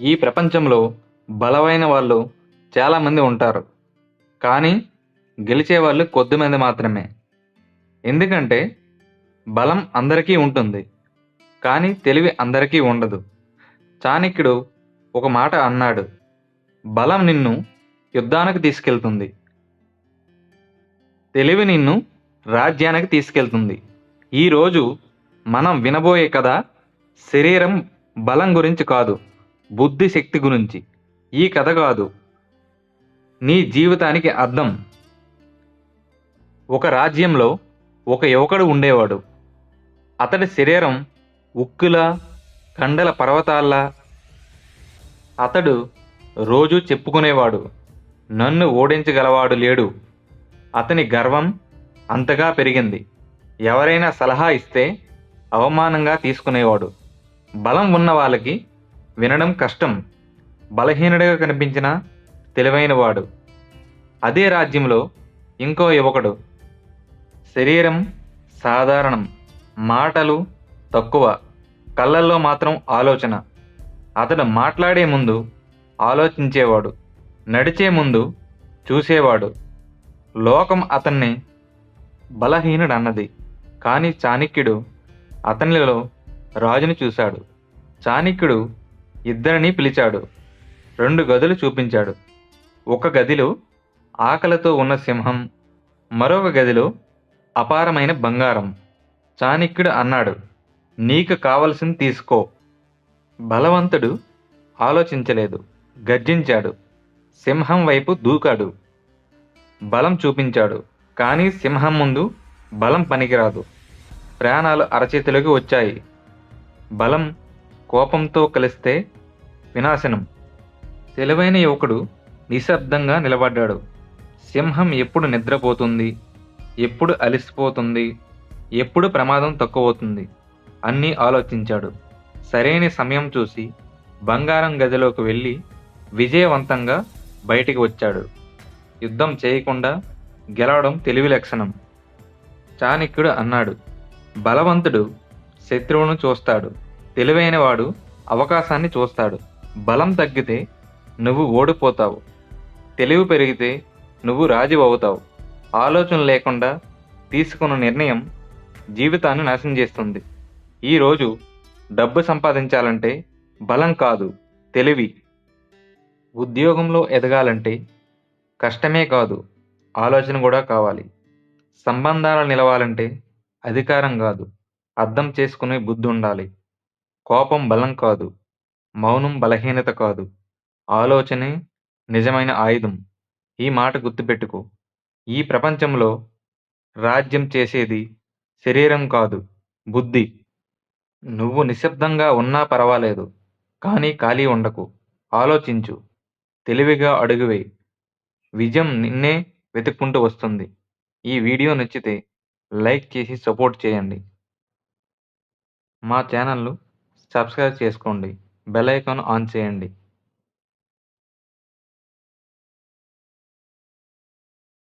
ఈ ప్రపంచంలో బలమైన వాళ్ళు చాలామంది ఉంటారు. కానీ గెలిచేవాళ్ళు కొద్దిమంది మాత్రమే. ఎందుకంటే బలం అందరికీ ఉంటుంది. కానీ తెలివి అందరికీ ఉండదు. చాణక్యుడు ఒక మాట అన్నాడు. బలం నిన్ను యుద్ధానికి తీసుకెళ్తుంది. తెలివి నిన్ను రాజ్యానికి తీసుకెళ్తుంది. ఈరోజు మనం వినబోయే కథ శరీరం బలం గురించి కాదు. బుద్ధి శక్తి గురించి. ఈ కథ కాదు. నీ జీవితానికి అర్థం. ఒక రాజ్యంలో ఒక యువకుడు ఉండేవాడు. అతడి శరీరం ఉక్కుల కండల పర్వతాల్లా అతడు రోజు చెప్పుకునేవాడు. నన్ను ఓడించగలవాడు లేడు. అతని గర్వం అంతగా పెరిగింది. ఎవరైనా సలహా ఇస్తే అవమానంగా తీసుకునేవాడు. బలం ఉన్న వాళ్ళకి వినడం కష్టం. బలహీనుడిగా కనిపించిన తెలివైనవాడు. అదే రాజ్యంలో ఇంకో యువకుడు. శరీరం సాధారణం. మాటలు తక్కువ. కళ్ళల్లో మాత్రం ఆలోచన. అతడు మాట్లాడే ముందు ఆలోచించేవాడు. నడిచే ముందు చూసేవాడు. లోకం అతన్ని బలహీనుడు అన్నది కానీ చాణక్యుడు అతనిలో రాజుని చూశాడు. చాణక్యుడు ఇద్దరిని పిలిచాడు. రెండు గదులు చూపించాడు. ఒక గదిలో ఆకలితో ఉన్న సింహం మరొక గదిలో అపారమైన బంగారం. చాణక్యుడు అన్నాడు నీకు కావలసింది తీసుకో. బలవంతుడు ఆలోచించలేదు గర్జించాడు. సింహం వైపు దూకాడు. బలం చూపించాడు కానీ సింహం ముందు బలం పనికిరాదు. ప్రాణాలు అరచేతిలోకి వచ్చాయి. బలం కోపంతో కలిస్తే వినాశనం. తెలివైన యువకుడు నిశ్శబ్దంగా నిలబడ్డాడు. సింహం ఎప్పుడు నిద్రపోతుంది? ఎప్పుడు అలసిపోతుంది? ఎప్పుడు ప్రమాదం తక్కువవుతుంది? అన్నీ ఆలోచించాడు. సరైన సమయం చూసి బంగారం గదిలోకి వెళ్ళి విజయవంతంగా బయటికి వచ్చాడు. యుద్ధం చేయకుండా గెలవడం తెలివి లక్షణం. చాణక్యుడు అన్నాడు. బలవంతుడు శత్రువును చూస్తాడు. తెలివైనవాడు అవకాశాన్ని చూస్తాడు. బలం తగ్గితే నువ్వు ఓడిపోతావు. తెలివి పెరిగితే నువ్వు రాజు అవుతావు ఆలోచన లేకుండా తీసుకున్న నిర్ణయం జీవితాన్ని నాశనం చేస్తుంది. ఈరోజు డబ్బు సంపాదించాలంటే బలం కాదు తెలివి. ఉద్యోగంలో ఎదగాలంటే కష్టమే కాదు ఆలోచన కూడా కావాలి. సంబంధాలు నిలవాలంటే అధికారం కాదు అర్థం చేసుకునే బుద్ధి ఉండాలి. కోపం బలం కాదు మౌనం బలహీనత కాదు. ఆలోచనే నిజమైన ఆయుధం. ఈ మాట గుర్తుపెట్టుకో. ఈ ప్రపంచంలో రాజ్యం చేసేది శరీరం కాదు బుద్ధి. నువ్వు నిశ్శబ్దంగా ఉన్నా పర్వాలేదు కానీ ఖాళీ ఉండకు. ఆలోచించు. తెలివిగా అడుగువే. విజయం నిన్నే వెతుక్కుంటూ వస్తుంది. ఈ వీడియో నచ్చితే లైక్ చేసి సపోర్ట్ చేయండి. మా ఛానల్ను సబ్స్క్రైబ్ చేసుకోండి. బెల్ ఐకాన్ ఆన్ చేయండి.